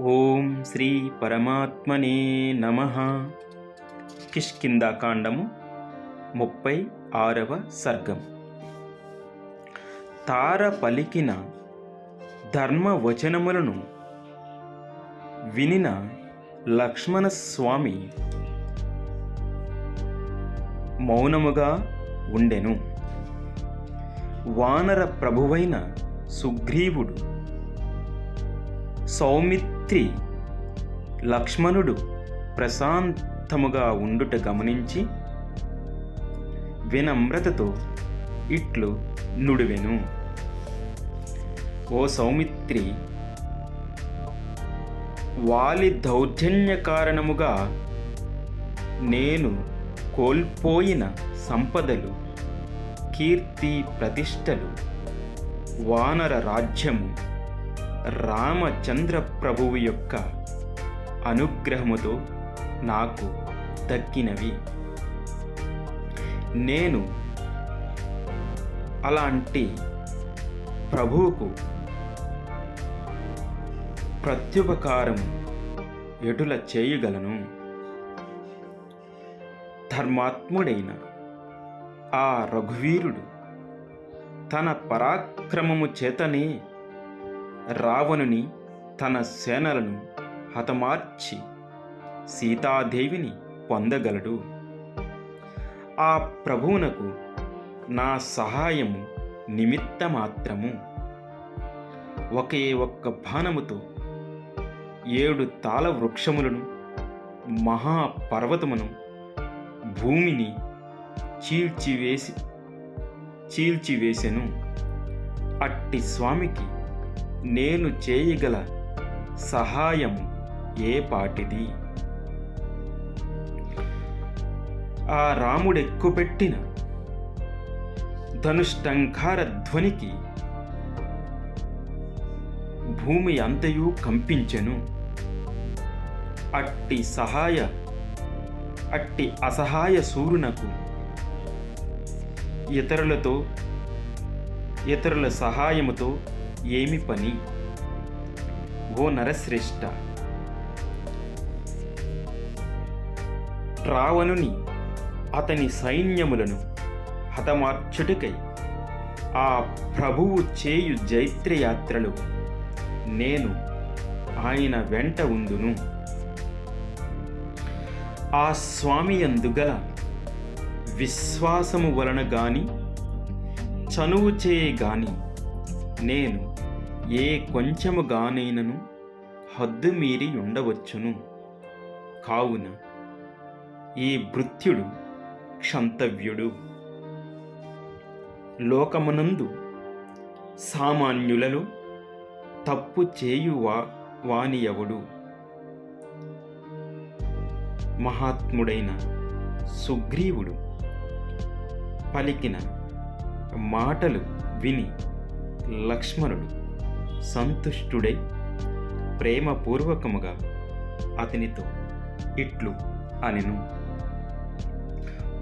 ఓం శ్రీ పరమాత్మనే నమ. కిష్కిందాకాండము ముప్పై ఆరవ సర్గం. తార పలికిన ధర్మవచనములను వినిన లక్ష్మణస్వామి మౌనముగా ఉండెను. వానర ప్రభువైన సుగ్రీవుడు సౌమిత్రి లక్ష్మణుడు ప్రశాంతముగా ఉండుట గమనించి వినమ్రతతో ఇట్లు నుడివెను. ఓ సౌమిత్రి వాలి దౌర్జన్య కారణముగా నేను కోల్పోయిన సంపదలు కీర్తి ప్రతిష్టలు వానర రాజ్యము రామచంద్ర ప్రభువు యొక్క అనుగ్రహముతో నాకు దక్కినవి. నేను అలాంటి ప్రభువుకు ప్రత్యుపకారం ఎటుల చేయగలను? ధర్మాత్ముడైన ఆ రఘువీరుడు తన పరాక్రమము చేతనే రావణుని తన సేనలను హతమార్చి సీతాదేవిని పొందగలడు. ఆ ప్రభువునకు నా సహాయము నిమిత్త మాత్రము ఒకే ఒక్క బాణముతో ఏడు తాళ వృక్షములను మహాపర్వతమును భూమిని చీల్చివేసి చీల్చివేసెను. అట్టి స్వామికి నేను చేయగల సహాయం ఏ పాటిది? ఆ రాముడెక్కుపెట్టిన ధనుష్టంకార ధ్వనికి భూమి అంతయు కంపించెను. అట్టి సహాయ అట్టి అసహాయ సూర్యునకు ఇతరులతో ఇతరుల సహాయముతో ఏమి పని? ఓ నరశ్రేష్ఠ రావణుని అతని సైన్యములను హతమార్చుటకై ఆ ప్రభువు చేయు జైత్రయాత్రలు నేను ఆయన వెంట ఉందును ఆ స్వామి అందుగల విశ్వాసము వలన గాని చనువు చేయ గాని నేను ఏ కొంచెముగానైనను హద్దు మీరి ఉండవచ్చును. కావున ఈ భృత్యుడు క్షంతవ్యుడు. లోకమునందు సామాన్యులలో తప్పు చేయువా వానియవుడు. మహాత్ముడైన సుగ్రీవుడు పలికిన మాటలు విని లక్ష్మణుడు సంతుష్టుడై ప్రేమపూర్వకముగా అతనితో ఇట్లు అనెను.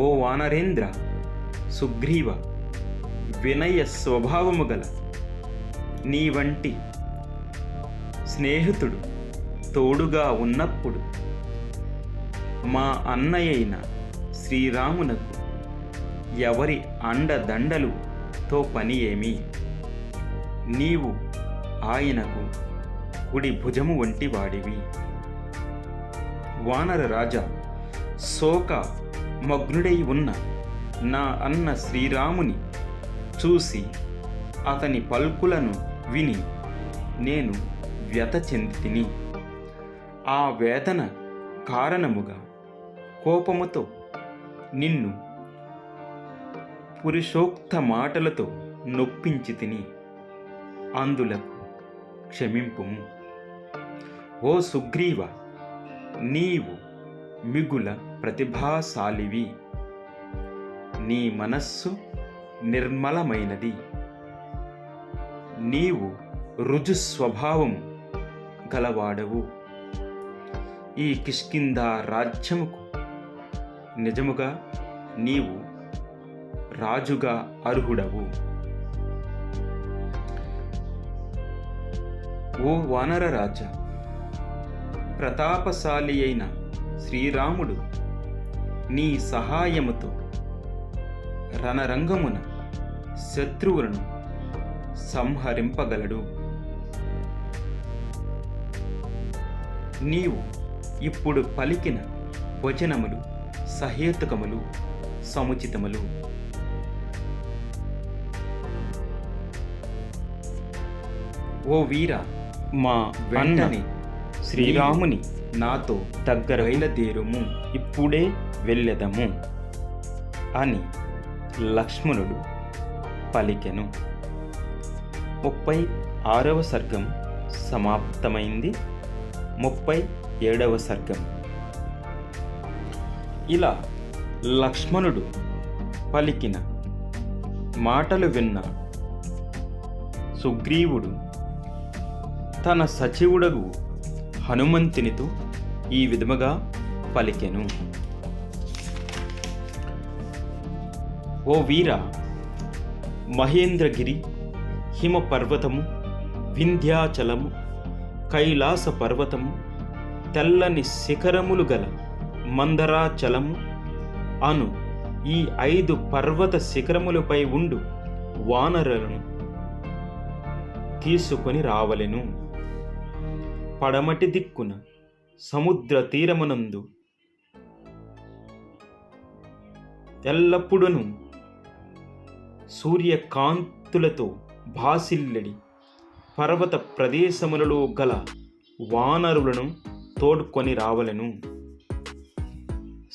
ఓ వానరేంద్ర సుగ్రీవ వినయ స్వభావము గల నీ వంటి స్నేహితుడు తోడుగా ఉన్నప్పుడు మా అన్నయ్యైన శ్రీరామునకు ఎవరి అండదండలుతో పని ఏమి? నీవు ఆయనకు కుడి భుజము వంటి వాడివి. వానర రాజా శోక మగ్నుడై ఉన్న నా అన్న శ్రీరాముని చూసి అతని పల్కులను విని నేను వ్యత చెందితిని. ఆ వేదన కారణముగా కోపముతో నిన్ను పురుషోక్త మాటలతో నొప్పించి తిని అందులకు క్షమింపుము. ఓ సుగ్రీవ నీవు మిగుల ప్రతిభాశాలివి. నీ మనస్సు నిర్మలమైనది. నీవు రుజుస్వభావం గలవాడవు. ఈ కిష్కింద రాజ్యముకు నిజముగా నీవు రాజుగా అర్హుడవు. ఓ వానర రాజా ప్రతాపశాలి అయిన శ్రీరాముడు నీ సహాయముతో రణరంగమున శత్రువులను సంహరింపగలడు. నీవు ఇప్పుడు పలికిన వచనములు సహేతుకములు సముచితములు. ఓ వీర మా వెంటనే శ్రీరాముని నాతో దగ్గర బయలుదేరుము. ఇప్పుడే వెళ్ళెదము అని లక్ష్మణుడు పలికెను. ముప్పై ఆరవ సర్గం సమాప్తమైంది. ముప్పై ఏడవ సర్గం. ఇలా లక్ష్మణుడు పలికిన మాటలు విన్న సుగ్రీవుడు తన సచివుడగు హనుమంతునితో ఈ విధముగా పలికెను. ఓ వీర మహేంద్రగిరి హిమ పర్వతము వింధ్యాచలము కైలాస పర్వతము తెల్లని శిఖరములు గల మందరాచలము అను ఈ ఐదు పర్వత శిఖరములపై ఉండు వానరులను తీసుకొని రావలెను. పడమటి దిక్కున సముద్ర తీరమునందు ఎల్లప్పుడూ సూర్యకాంతులతో భాసిల్లడి పర్వత ప్రదేశములలో గల వానరులను తోడ్కొని రావలెను.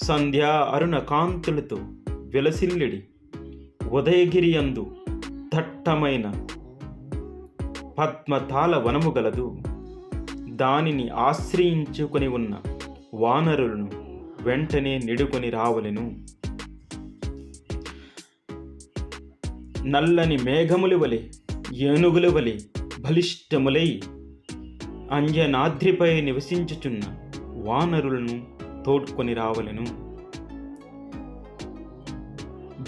సంధ్యా అరుణ కాంతులతో విలసిల్లడి ఉదయగిరి అందు దట్టమైన పద్మతాల వనము గలదు. దానిని ఆశ్రయించుకొని ఉన్న వానరులను వెంటనే నిడుకొని రావలెను. నల్లని మేఘములు వలె ఏనుగుల వలె బలిష్టములై అంజనాద్రిపై నివసించుచున్న వానరులను తోడ్కొని రావలెను.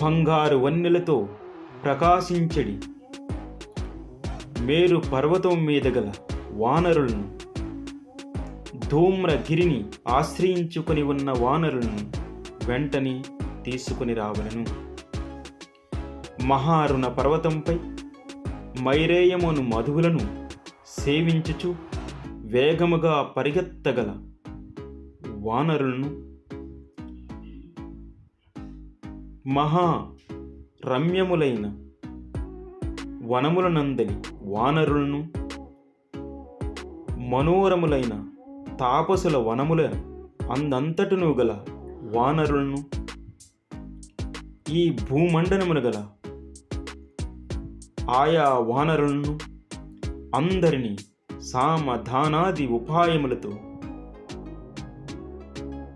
బంగారు వన్నెలతో ప్రకాశించడి మేరు పర్వతం మీద గల వానరులను ధూమ్రగిరిని ఆశ్రయించుకొని ఉన్న వానరులను వెంటనే తీసుకుని రావలను. మహారుణ పర్వతంపై మైరేయమును మధువులను సేవించుచు వేగముగా పరిగెత్తగల వానరులను మహా రమ్యములైన వనములనందని వానరులను మనోరములైన తాపసుల వనముల అందంతటును గల వానరులను ఈ భూమండలమున గల ఆయా వానరులను అందరినీ సామధానాది ఉపాయములతో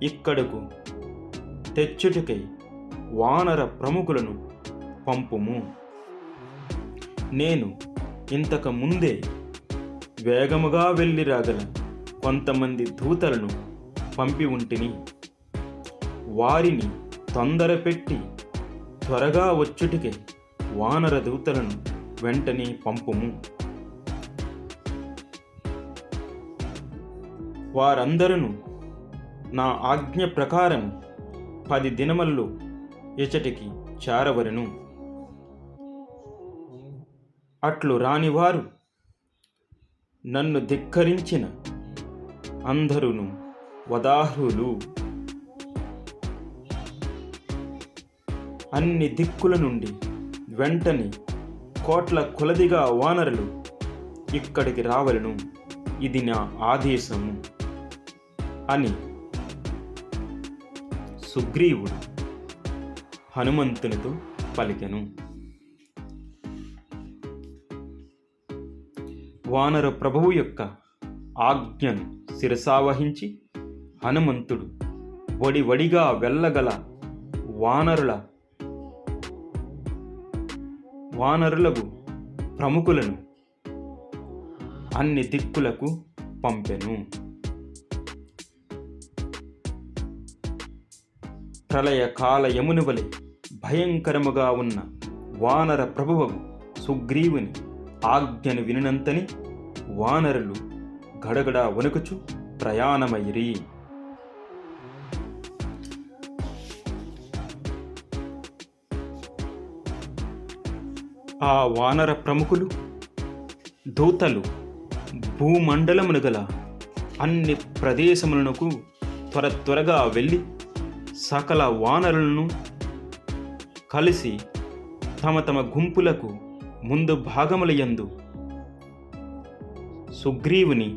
ఇక్కడకు తెచ్చుటకై వానర ప్రముఖులను పంపుము. నేను ఇంతకు ముందే వేగముగా వెళ్ళి రాగల కొంతమంది దూతలను పంపి ఉంటిని. వారిని తొందర పెట్టి త్వరగా వచ్చుటికే వానర దూతలను వెంటనే పంపుము. వారందరూ నా ఆజ్ఞ ప్రకారం పది దినములలో ఇచటికి చేరవరును. అట్లు రానివారు నన్ను ధిక్కరించిన అందరును వదాహులు అన్ని దిక్కుల నుండి వెంటనే కోట్ల కొలదిగా వానరులు ఇక్కడికి రావలను. ఇది నా ఆదేశము అని సుగ్రీవుడు హనుమంతునితో పలికెను. వానర ప్రభువు యొక్క ఆజ్ఞను శిరసావహించి హనుమంతుడు వడివడిగా వెళ్ళగల వానరుల వానరులకు ప్రముఖులను అన్ని దిక్కులకు పంపెను. ప్రళయ కాల యముని వలె భయంకరముగా ఉన్న వానర ప్రభువు సుగ్రీవుని ఆజ్ఞను వినినంతని వానరులు గడగడ వణుకుచు ప్రయాణమైరి ఆ వానర ప్రముఖులు దూతలు భూమండలమును గల అన్ని ప్రదేశములకు త్వర త్వరగా వెళ్ళి సకల వానరులను కలిసి తమ తమ గుంపులకు ముందు భాగములయందు సుగ్రీవుని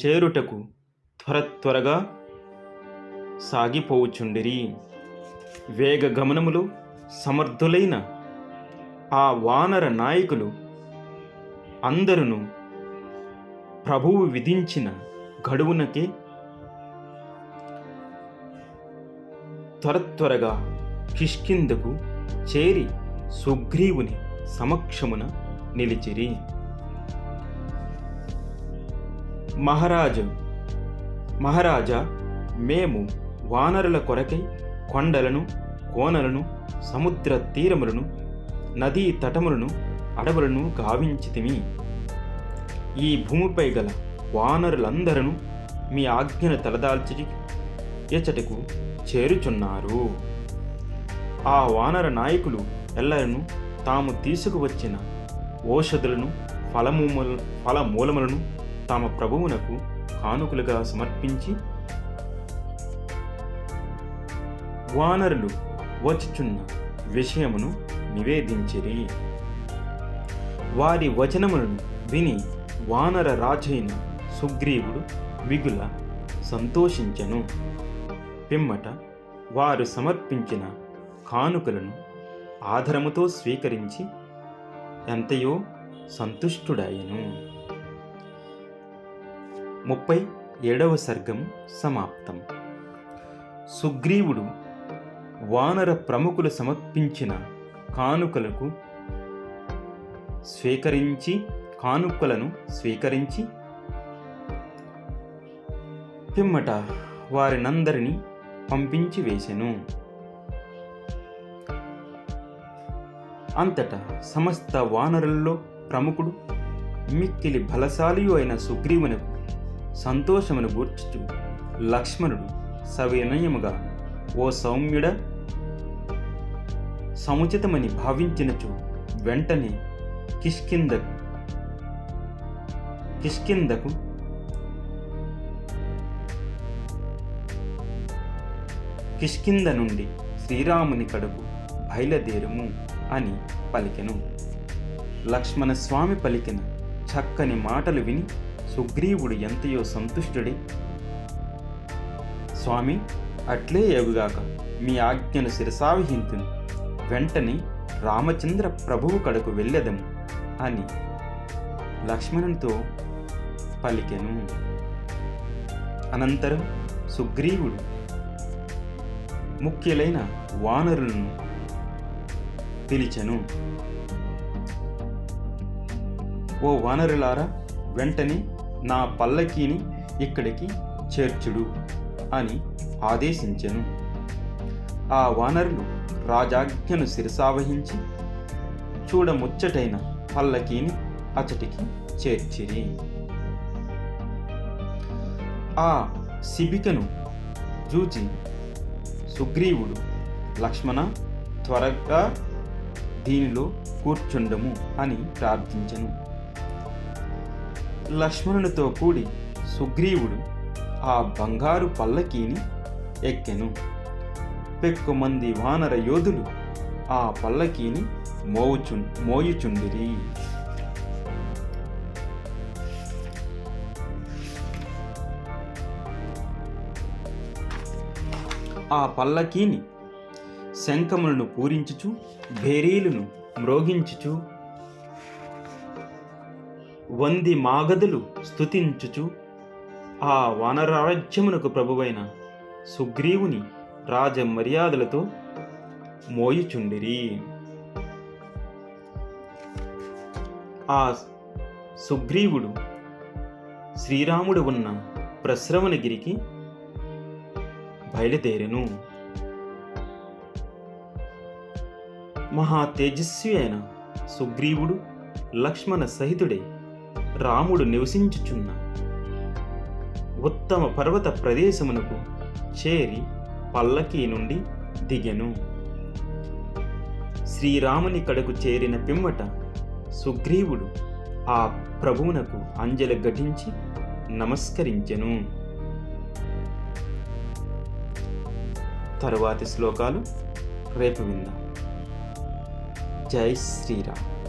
చేరుటకు త్వర త్వరగా సాగిపోవుచుండిరి. వేగ గమనములు సమర్థులైన ఆ వానర నాయకులు అందరును ప్రభువు విధించిన గడువునకే త్వర త్వరగా కిష్కిందకు చేరి సుగ్రీవుని సమక్షమున నిలిచిరి. మహారాజు మహారాజా మేము వానరుల కొరకై కొండలను కోనలను సముద్ర తీరములను నదీ తటములను అడవులను గావించితిమి. ఈ భూమిపై గల వానరులందరూ మీ ఆజ్ఞను తలదాల్చి ఎచ్చటకు చేరుచున్నారు. ఆ వానర నాయకులు ఎల్లరను తాము తీసుకువచ్చిన ఓషధులను ఫలమూల ఫలమూలములను తామ ప్రభువునకు కానుకలుగా సమర్పించి వానరులు వచ్చుచున్న విషయమును నివేదించిరి. వారి వచనములను విని వానర రాజైన సుగ్రీవుడు మిగుల సంతోషించెను. పిమ్మట వారు సమర్పించిన కానుకలను ఆధారముతో స్వీకరించి ఎంతయో సంతుష్టుడాయను. ముప్పై ఏడవ సర్గం సమాప్తం. సుగ్రీవుడు వానర ప్రముఖులు సమర్పించిన కానుకలకు స్వీకరించి కానుకలను స్వీకరించి పిమ్మట వారినందరినీ పంపించి వేశను అంతటా సమస్త వానరుల్లో ప్రముఖుడు మిక్కిలి బలశాలియు అయిన సుగ్రీవునకు సంతోషమును గూర్చుచు. లక్ష్మణుడు సవినయముగా ఓ సౌమ్యుడ సముచితమని భావించినచు వెంటనే కిష్కింద కిష్కిందకు కిష్కింద నుండి శ్రీరాముని కడకు బయలుదేరుము అని పలికెను. లక్ష్మణ స్వామి పలికిన చక్కని మాటలు విని సుగ్రీవుడు ఎంతయో సంతుష్టుడై స్వామి అట్లే ఎగుగాక మీ ఆజ్ఞను శిరసావహింతును. వెంటనే రామచంద్ర ప్రభువు కడకు వెళ్ళెదము అని లక్ష్మణునితో పలికెను. అనంతరం సుగ్రీవుడు ముఖ్యులైన వానరులను పిలిచెను. ఓ వానరులారా వెంటనే నా పల్లకీని ఇక్కడికి చేర్చుడు అని ఆదేశించెను. ఆ వానరులు రాజాజ్ఞను శిరసావహించి చూడముచ్చటైన పల్లకీని అతటికి చేర్చిరి. ఆ శిబికను చూచి సుగ్రీవుడు లక్ష్మణ త్వరగా దీనిలో కూర్చుండము అని ప్రార్థించెను. లక్ష్మణునితో కూడి సుగ్రీవుడు ఆ బంగారు పల్లకీని ఎక్కెను. పెక్కుమంది వానర యోధులు ఆ పల్లకీని మోవుచు మోయుచుండిరి. ఆ పల్లకీని శంఖములను పూరించుచు భేరీలను మ్రోగించుచు వంది మాగదులు స్తుతించుచు. ఆ వానరాజ్యమునకు ప్రభువైన సుగ్రీవుని రాజ మర్యాదలతో మోయుచుండిరి. ఆ సుగ్రీవుడు శ్రీరాముడు ఉన్న ప్రశ్రవణగిరికి బయలుదేరెను. మహా తేజస్వి అయిన సుగ్రీవుడు లక్ష్మణ సహితుడే రాముడు నివసించుచున్న ఉత్తమ పర్వత ప్రదేశమునకు చేరి పల్లకి నుండి దిగెను. శ్రీరాముని కడకు చేరిన పిమ్మట సుగ్రీవుడు ఆ ప్రభువునకు అంజలి ఘటించి నమస్కరించెను. తరువాతి శ్లోకాలు రేపు విందాం. జై శ్రీరామ్.